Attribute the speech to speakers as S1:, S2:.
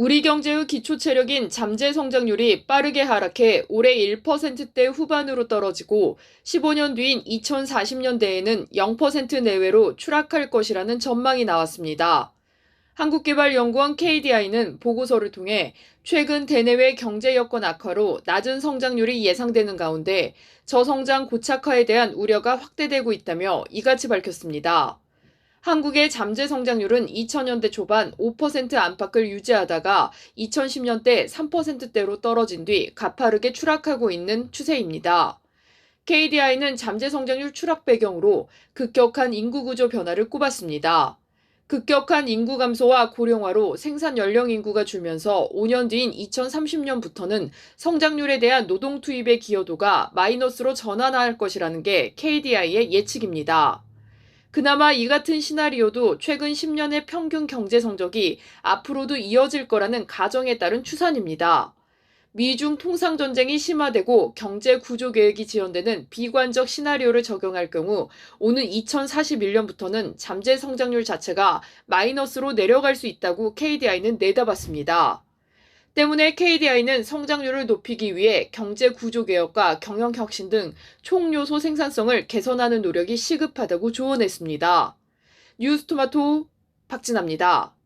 S1: 우리 경제의 기초 체력인 잠재 성장률이 빠르게 하락해 올해 1%대 후반으로 떨어지고 15년 뒤인 2040년대에는 0% 내외로 추락할 것이라는 전망이 나왔습니다. 한국개발연구원 KDI는 보고서를 통해 최근 대내외 경제 여건 악화로 낮은 성장률이 예상되는 가운데 저성장 고착화에 대한 우려가 확대되고 있다며 이같이 밝혔습니다. 한국의 잠재 성장률은 2000년대 초반 5% 안팎을 유지하다가 2010년대 3%대로 떨어진 뒤 가파르게 추락하고 있는 추세입니다. KDI는 잠재 성장률 추락 배경으로 급격한 인구 구조 변화를 꼽았습니다. 급격한 인구 감소와 고령화로 생산 연령 인구가 줄면서 5년 뒤인 2030년부터는 성장률에 대한 노동 투입의 기여도가 마이너스로 전환할 것이라는 게 KDI의 예측입니다. 그나마 이 같은 시나리오도 최근 10년의 평균 경제 성적이 앞으로도 이어질 거라는 가정에 따른 추산입니다. 미중 통상 전쟁이 심화되고 경제 구조 계획이 지연되는 비관적 시나리오를 적용할 경우 오는 2041년부터는 잠재 성장률 자체가 마이너스로 내려갈 수 있다고 KDI는 내다봤습니다. 때문에 KDI는 성장률을 높이기 위해 경제 구조 개혁과 경영 혁신 등 총요소 생산성을 개선하는 노력이 시급하다고 조언했습니다. 뉴스토마토 박진아입니다.